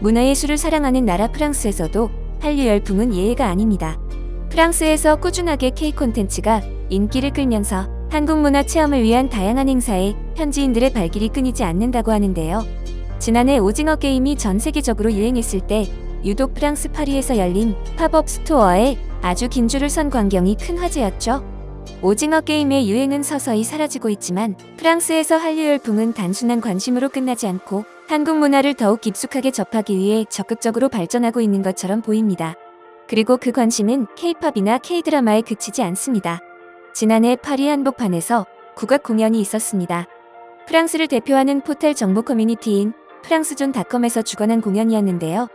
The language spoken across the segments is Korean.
문화예술을 사랑하는 나라 프랑스에서도 한류 열풍은 예외가 아닙니다. 프랑스에서 꾸준하게 K 콘텐츠가 인기를 끌면서 한국 문화 체험을 위한 다양한 행사에 현지인들의 발길이 끊이지 않는다고 하는데요. 지난해 오징어 게임이 전 세계적으로 유행했을 때 유독 프랑스 파리에서 열린 팝업 스토어에 아주 긴 줄을 선 광경이 큰 화제였죠. 오징어 게임의 유행은 서서히 사라지고 있지만 프랑스에서 한류 열풍은 단순한 관심으로 끝나지 않고 한국 문화를 더욱 깊숙하게 접하기 위해 적극적으로 발전하고 있는 것처럼 보입니다. 그리고 그 관심은 K-팝이나 K-드라마에 그치지 않습니다. 지난해 파리 한복판에서 국악 공연이 있었습니다. 프랑스를 대표하는 포털 정보 커뮤니티인 프랑스존닷컴에서 주관한 공연이었는데요.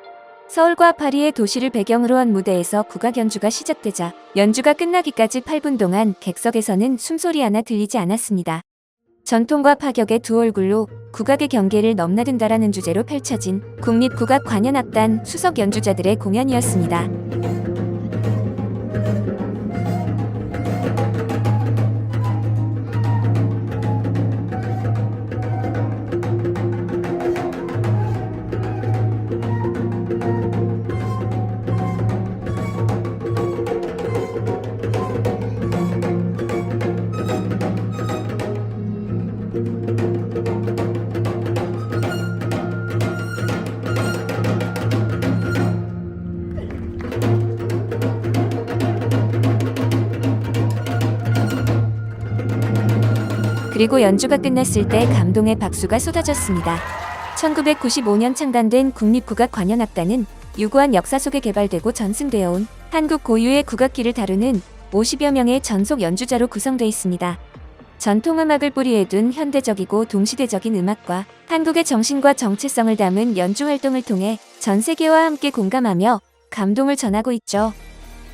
서울과 파리의 도시를 배경으로 한 무대에서 국악 연주가 시작되자 연주가 끝나기까지 8분 동안 객석에서는 숨소리 하나 들리지 않았습니다. 전통과 파격의 두 얼굴로 국악의 경계를 넘나든다라는 주제로 펼쳐진 국립국악관현악단 수석 연주자들의 공연이었습니다. 그리고 연주가 끝났을 때 감동의 박수가 쏟아졌습니다. 1995년 창단된 국립국악 관현악단은 유구한 역사 속에 개발되고 전승되어 온 한국 고유의 국악기를 다루는 50여 명의 전속 연주자로 구성되어 있습니다. 전통 음악을 뿌리에 둔 현대적이고 동시대적인 음악과 한국의 정신과 정체성을 담은 연주 활동을 통해 전 세계와 함께 공감하며 감동을 전하고 있죠.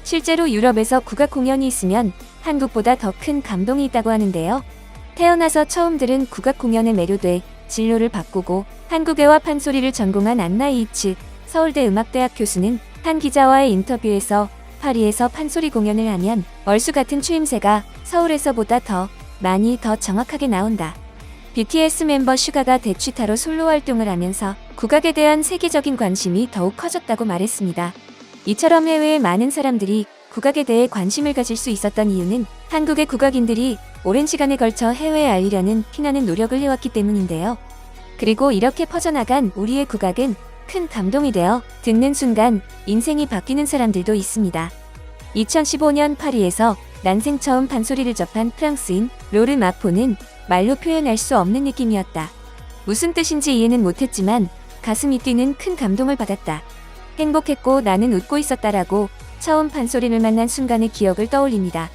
실제로 유럽에서 국악 공연이 있으면 한국보다 더 큰 감동이 있다고 하는데요. 태어나서 처음 들은 국악 공연에 매료돼 진로를 바꾸고 한국애와 판소리를 전공한 안나 이츠 서울대 음악대학 교수는 한 기자와의 인터뷰에서 파리에서 판소리 공연을 하면 얼수 같은 추임새가 서울에서보다 더 많이 더 정확하게 나온다. BTS 멤버 슈가가 대취타로 솔로 활동을 하면서 국악에 대한 세계적인 관심이 더욱 커졌다고 말했습니다. 이처럼 해외의 많은 사람들이 국악에 대해 관심을 가질 수 있었던 이유는 한국의 국악인들이 오랜 시간에 걸쳐 해외에 알리려는 피나는 노력을 해왔기 때문인데요. 그리고 이렇게 퍼져나간 우리의 국악은 큰 감동이 되어 듣는 순간 인생이 바뀌는 사람들도 있습니다. 2015년 파리에서 난생 처음 판소리를 접한 프랑스인 로르 마포는 말로 표현할 수 없는 느낌이었다. 무슨 뜻인지 이해는 못했지만 가슴이 뛰는 큰 감동을 받았다. 행복했고 나는 웃고 있었다라고 처음 판소리를 만난 순간의 기억을 떠올립니다.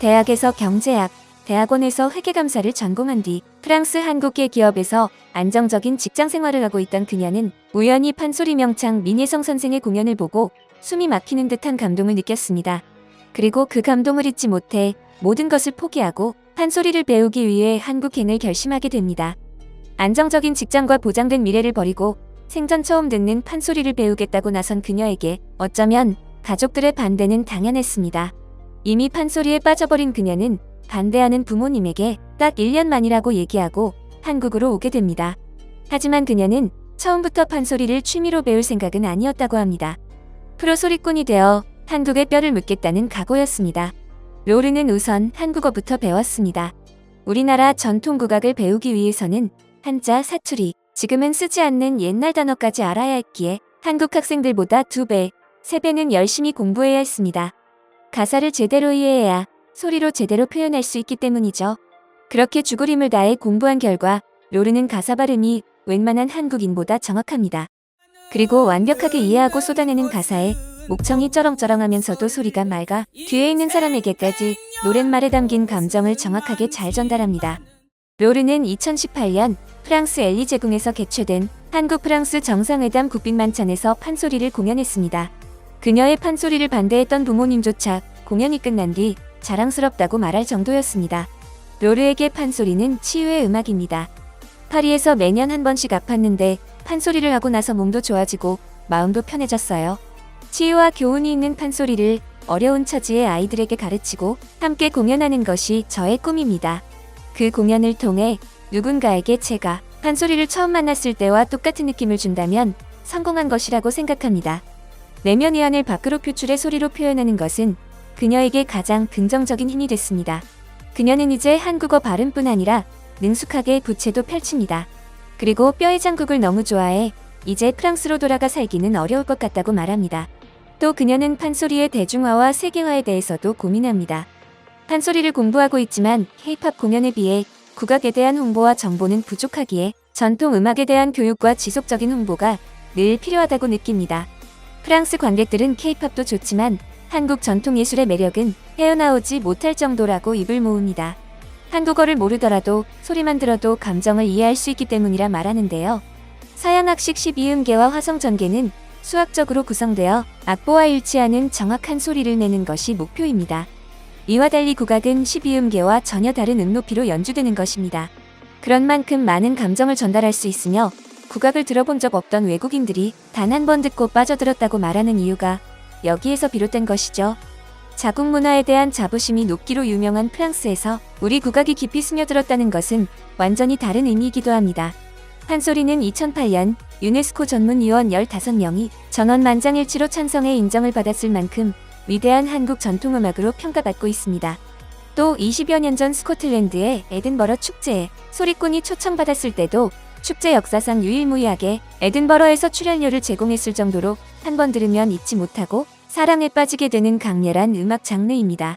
대학에서 경제학, 대학원에서 회계감사를 전공한 뒤 프랑스 한국계 기업에서 안정적인 직장 생활을 하고 있던 그녀는 우연히 판소리 명창 민예성 선생의 공연을 보고 숨이 막히는 듯한 감동을 느꼈습니다. 그리고 그 감동을 잊지 못해 모든 것을 포기하고 판소리를 배우기 위해 한국행을 결심하게 됩니다. 안정적인 직장과 보장된 미래를 버리고 생전 처음 듣는 판소리를 배우겠다고 나선 그녀에게 어쩌면 가족들의 반대는 당연했습니다. 이미 판소리에 빠져버린 그녀는 반대하는 부모님에게 딱 1년 만이라고 얘기하고 한국으로 오게 됩니다. 하지만 그녀는 처음부터 판소리를 취미로 배울 생각은 아니었다고 합니다. 프로 소리꾼이 되어 한국의 뼈를 묻겠다는 각오였습니다. 로르는 우선 한국어부터 배웠습니다. 우리나라 전통 국악을 배우기 위해서는 한자, 사투리, 지금은 쓰지 않는 옛날 단어까지 알아야 했기에 한국 학생들보다 두 배, 세 배는 열심히 공부해야 했습니다. 가사를 제대로 이해해야 소리로 제대로 표현할 수 있기 때문이죠. 그렇게 죽으림을 다해 공부한 결과 로르는 가사 발음이 웬만한 한국인보다 정확합니다. 그리고 완벽하게 이해하고 쏟아내는 가사에 목청이 쩌렁쩌렁하면서도 소리가 맑아 뒤에 있는 사람에게까지 노랫말에 담긴 감정을 정확하게 잘 전달합니다. 로르는 2018년 프랑스 엘리제궁에서 개최된 한국 프랑스 정상회담 국빈만찬에서 판소리를 공연했습니다. 그녀의 판소리를 반대했던 부모님조차 공연이 끝난 뒤 자랑스럽다고 말할 정도였습니다. 로르에게 판소리는 치유의 음악입니다. 파리에서 매년 한 번씩 아팠는데 판소리를 하고 나서 몸도 좋아지고 마음도 편해졌어요. 치유와 교훈이 있는 판소리를 어려운 처지의 아이들에게 가르치고 함께 공연하는 것이 저의 꿈입니다. 그 공연을 통해 누군가에게 제가 판소리를 처음 만났을 때와 똑같은 느낌을 준다면 성공한 것이라고 생각합니다. 내면 의안을 밖으로 표출해 소리로 표현하는 것은 그녀에게 가장 긍정적인 힘이 됐습니다. 그녀는 이제 한국어 발음뿐 아니라 능숙하게 부채도 펼칩니다. 그리고 뼈의 장국을 너무 좋아해 이제 프랑스로 돌아가 살기는 어려울 것 같다고 말합니다. 또 그녀는 판소리의 대중화와 세계화에 대해서도 고민합니다. 판소리를 공부하고 있지만 K-팝 공연에 비해 국악에 대한 홍보와 정보는 부족하기에 전통 음악에 대한 교육과 지속적인 홍보가 늘 필요하다고 느낍니다. 프랑스 관객들은 K-팝도 좋지만 한국 전통 예술의 매력은 헤어나오지 못할 정도라고 입을 모읍니다. 한국어를 모르더라도 소리만 들어도 감정을 이해할 수 있기 때문이라 말하는데요. 서양학식 12음계와 화성전계는 수학적으로 구성되어 악보와 일치하는 정확한 소리를 내는 것이 목표입니다. 이와 달리 국악은 12음계와 전혀 다른 음높이로 연주되는 것입니다. 그런 만큼 많은 감정을 전달할 수 있으며 국악을 들어본 적 없던 외국인들이 단 한 번 듣고 빠져들었다고 말하는 이유가 여기에서 비롯된 것이죠. 자국 문화에 대한 자부심이 높기로 유명한 프랑스에서 우리 국악이 깊이 스며들었다는 것은 완전히 다른 의미이기도 합니다. 판소리는 2008년 유네스코 전문위원 15명이 전원 만장일치로 찬성해 인정을 받았을 만큼 위대한 한국 전통음악으로 평가받고 있습니다. 또 20여 년 전 스코틀랜드의 에든버러 축제에 소리꾼이 초청받았을 때도 축제 역사상 유일무이하게 에든버러에서 출연료를 제공했을 정도로 한 번 들으면 잊지 못하고 사랑에 빠지게 되는 강렬한 음악 장르입니다.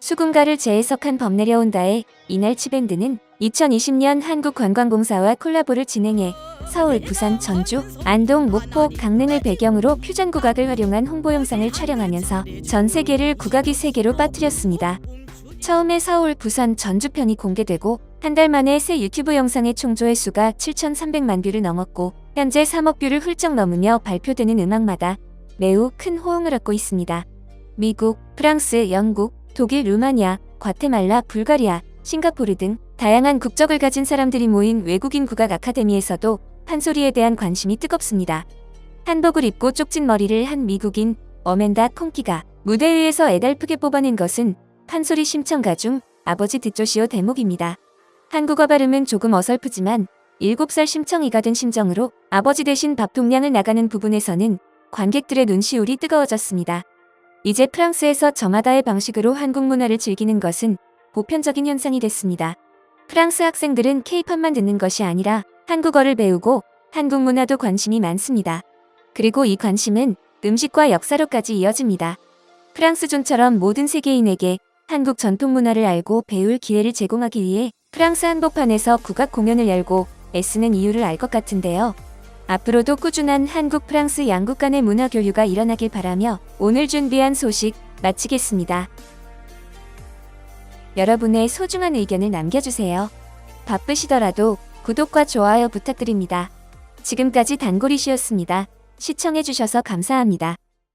수군가를 재해석한 범 내려온다의 이날 치 밴드는 2020년 한국관광공사와 콜라보를 진행해 서울, 부산, 전주, 안동, 목포, 강릉을 배경으로 퓨전 국악을 활용한 홍보 영상을 촬영하면서 전 세계를 국악의 세계로 빠뜨렸습니다. 처음에 서울, 부산, 전주 편이 공개되고 한 달 만에 새 유튜브 영상의 총 조회수가 7,300만 뷰를 넘었고 현재 3억 뷰를 훌쩍 넘으며 발표되는 음악마다 매우 큰 호응을 얻고 있습니다. 미국, 프랑스, 영국, 독일, 루마니아, 과테말라, 불가리아, 싱가포르 등 다양한 국적을 가진 사람들이 모인 외국인 국악 아카데미에서도 판소리에 대한 관심이 뜨겁습니다. 한복을 입고 쪽진 머리를 한 미국인 어멘다 콩키가 무대 위에서 애달프게 뽑아낸 것은 판소리 심청가 중 아버지 듣조시오 대목입니다. 한국어 발음은 조금 어설프지만 7살 심청이가 된 심정으로 아버지 대신 밥통량을 나가는 부분에서는 관객들의 눈시울이 뜨거워졌습니다. 이제 프랑스에서 저마다의 방식으로 한국 문화를 즐기는 것은 보편적인 현상이 됐습니다. 프랑스 학생들은 케이팝만 듣는 것이 아니라 한국어를 배우고 한국 문화도 관심이 많습니다. 그리고 이 관심은 음식과 역사로까지 이어집니다. 프랑스존처럼 모든 세계인에게 한국 전통 문화를 알고 배울 기회를 제공하기 위해 프랑스 한복판에서 국악 공연을 열고 애쓰는 이유를 알 것 같은데요. 앞으로도 꾸준한 한국 프랑스 양국 간의 문화 교류가 일어나길 바라며 오늘 준비한 소식 마치겠습니다. 여러분의 소중한 의견을 남겨주세요. 바쁘시더라도 구독과 좋아요 부탁드립니다. 지금까지 단골이시였습니다. 시청해주셔서 감사합니다.